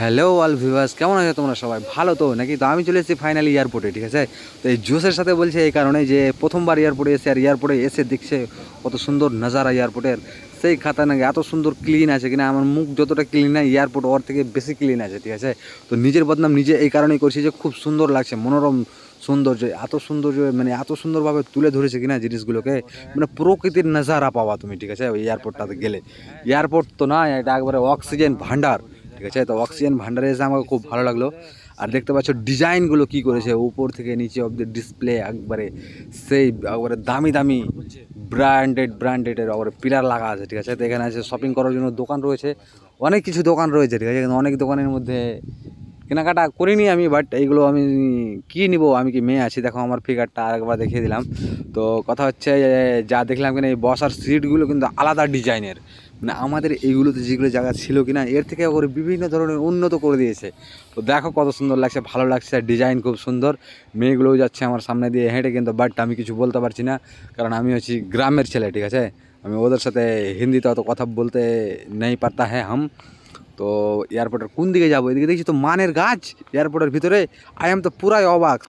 Hello all viewers কেমন আছো তোমরা সবাই? ভালো তো? নাকি? তো আমি চলে এসেছি ফাইনালি এয়ারপোর্টে ঠিক আছে? তো এই জোসের সাথে বলছে এই কারণে যে প্রথমবার এয়ারপোর্টে এসে আর এয়ারপোর্টে এসে দেখছে কত সুন্দর নজারা এয়ারপোর্টের সেই খাতা নাকি এত সুন্দর ক্লিন আছে কিনা? আমার মুখ যতটা ক্লিন না এয়ারপোর্ট ওর থেকে বেশি ক্লিন আছে, ঠিক আছে? তো নিজের বদনাম নিজে এই কারণেই করছি যে খুব সুন্দর লাগছে, মনোরম সৌন্দর্য, এত সৌন্দর্য মানে এত সুন্দরভাবে তুলে ধরেছে কিনা জিনিসগুলোকে। মানে প্রকৃতির নজারা পাওয়া তুমি, ঠিক আছে? ওই এয়ারপোর্টটাতে গেলে। এয়ারপোর্ট তো না এটা একবারে অক্সিজেন ভান্ডার ঠিক আছে? তো অক্সিজেন ভান্ডারে এসে আমাকে খুব ভালো লাগল। আর দেখতে পাচ্ছ ডিজাইনগুলো কি করেছে, উপর থেকে নিচে অব্দি ডিসপ্লে একবারে সেই একবারে দামি দামি ব্র্যান্ডেড ব্র্যান্ডেডের একবারে পিলার লাগা আছে, ঠিক আছে? তো এখানে আছে শপিং করার জন্য দোকান রয়েছে। অনেক কিছু দোকান রয়েছে, ঠিক আছে? অনেক দোকানের মধ্যে কেনাকাটা করিনি আমি বাট এইগুলো আমি কী নিব, আমি কি মেয়ে আছি? দেখো আমার ফিগারটা আরেকবার দেখিয়ে দিলাম। তো কথা হচ্ছে যা দেখলাম কিনা এই বসার সিটগুলো কিন্তু আলাদা ডিজাইনের মানে আমাদের এইগুলোতে যেগুলো জায়গা ছিল কিনা, এর থেকে করে বিভিন্ন ধরনের উন্নত করে দিয়েছে। তো দেখো কত সুন্দর লাগছে, ভালো লাগছে ডিজাইন খুব সুন্দর। মেয়েগুলোও যাচ্ছে আমার সামনে দিয়ে হেঁটে কিন্তু বাট আমি কিছু বলতে পারছি না, কারণ আমি হচ্ছি গ্রামের ছেলে, ঠিক আছে? আমি ওদের সাথে হিন্দিতে অত কথা বলতে নেই পারতা হ্যাঁ হাম। তো এয়ারপোর্টের কোন দিকে যাব? এদিকে দেখছি তো মানের গাছ। এয়ারপোর্টের ভিতরে আই এম তো পুরাই অবাক।